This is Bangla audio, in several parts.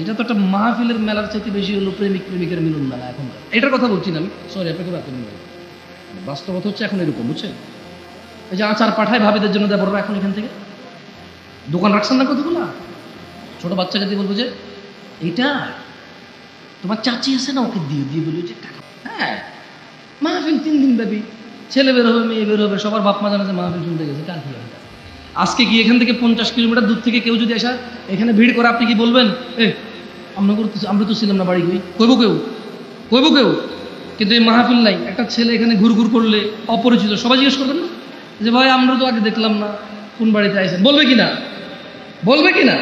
এটা তো একটা মাহফিলের মেলার চাইতে বেশি হলো প্রেমিক, প্রেমিকের মিলন মেলা এখন। এটার কথা বলছি না আমি। সরি আপনাকে রাখতে বাস্তবতা হচ্ছে এখন এরকম, বুঝছেন? এই যে আচার পাঠায় ভাবিদের জন্য দেবো এখন এখান থেকে। দোকান রাখছেন না কতগুলো? ছোট বাচ্চাকে দিয়ে বলব যে, এটা তোমার চাচি আছে না? ওকে দিয়ে দিয়ে বলব যে টাকা। হ্যাঁ মাহফিল তিন দিন ব্যাপী। ছেলে বের হবে, মেয়ে বের হবে, সবার বাপ মা জানা যে মাহফিল শুনতে গেছে, কার কি? আজকে কি এখান থেকে পঞ্চাশ কিলোমিটার দূর থেকে কেউ যদি আসা এখানে ভিড় করে, আপনি কি বলবেন? এ, আমরা আমরা তো ছিলাম না বাড়ি গই কইব কেউ? কইব কেউ? কিন্তু এই মাহফিল নাই। একটা ছেলে এখানে ঘুর ঘুর করলে অপরিচিত, সবাই জিজ্ঞেস করবেন না? যে, ভাই আমরা তো আগে দেখলাম না কোন বাড়িতে আইছেন। বলবে কি না বলবে কি না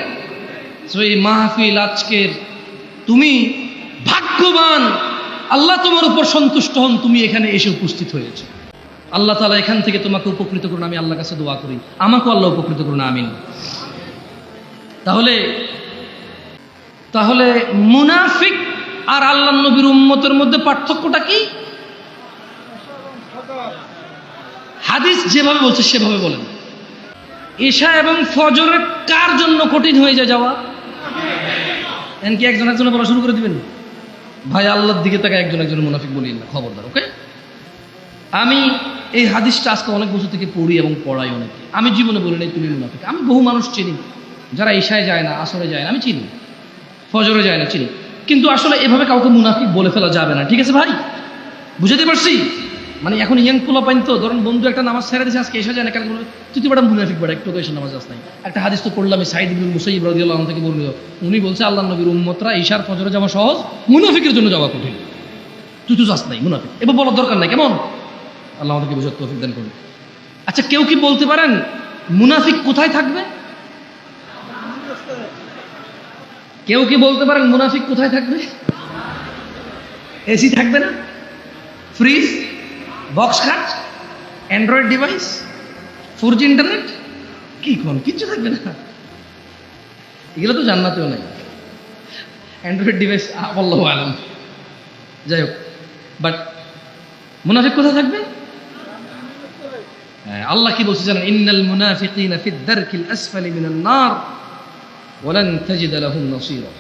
এই মাহফিল আজকের, তুমি ভাগ্যবান, আল্লাহ তোমার উপর সন্তুষ্ট হন, তুমি এখানে এসে উপস্থিত হয়েছে। আল্লাহ তালা এখান থেকে তোমাকে উপকৃত করুন, আমি আল্লাহর কাছে দোয়া করি। আমাকেও আল্লাহ উপকৃত করুন, আমিন। তাহলে তাহলে মুনাফিক আর আল্লাহ নবীর উম্মতের মধ্যে পার্থক্যটা কি? হাদিস যেভাবে বলছে, সেভাবে বলেন। ঈশা এবং ফজরের কার জন্য কঠিন হয়ে যায় যাওয়া? এন কি একজন একজনে বলা শুরু করে দিবেন? ভাই, আল্লাহর দিকে তাকে একজন একজন মুনাফিক বলি না, খবরদার, ওকে? আমি এই হাদিসটা আজকে অনেক বছর থেকে পড়ি এবং পড়াই অনেকে। আমি জীবনে বলি নাই, তুমি মুনাফিক আমি বহু মানুষ চিনি। যারা ঈশায় যায় না, আসরে যায় না, আমি চিনি। ফজরে যায় না, চিনি। কিন্তু আসলে এভাবে কাউকে মুনাফিক বলে ফেলা যাবে না। ঠিক আছে ভাই? বুঝাতে পারছি? মানে এখন ইয়াং পোলা পাইন তো, ধরুন বন্ধু একটা নামাজ ছেড়ে দিয়েছে আজকে এসে যায় না কালকে বলবে তুই তো বড় মুনাফিক বড় একটু এসে নামাজ আস নাই। একটা হাদিস তো পড়লাম সাইদ ইবনুল মুসাইব রাদিয়াল্লাহু আনহু থেকে বলল উনি বলছে, আল্লাহ নবীর উম্মতরা ঈশার ফজরে যাওয়া সহজ, মুনাফিকের জন্য যাওয়া কঠিন। তুই তো যাস নাই, মুনাফিক। এবার বলার দরকার নাই, কেমন? আল্লাহ আমাদেরকে বুঝার তৌফিক দান করুন। আচ্ছা কেউ কি বলতে পারেন মুনাফিক কোথায় থাকবে? কেউ কি বলতে পারেন মুনাফিক কোথায় থাকবে? এসি থাকবে না? ফ্রিজ? বক্স খাট? Android device? Four G internet? কি কোন? কিচ্ছু থাকবে না। এগুলো তো জান্নাতেও নাই। অ্যান্ড্রয়েড ডিভাইস আল্লাহ আলম। যাই হোক বাট মুনাফিক কোথায় থাকবে? আল্লাহ কি বলছে জানেন? ইন্নাল মুনাফিকিনা ফিদ দারকিল আসফালি মিনান নার ওয়ালান তাজিদ লাহুম নাসীরা.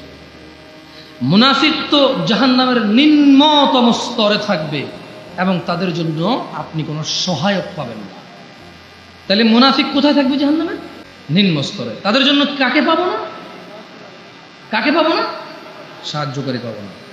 মুনাফিক তো জাহান্নামের নিম্নতম স্তরে থাকবে এবং তাদের জন্য আপনি কোনো সহায়ক পাবেন না। তাহলে মুনাফিক কোথায় থাকবে জাহান্নামে নিম্ন স্তরে। তাদের জন্য কাকে পাবো না? কাকে পাবো না? সাহায্যকারী পাবো না।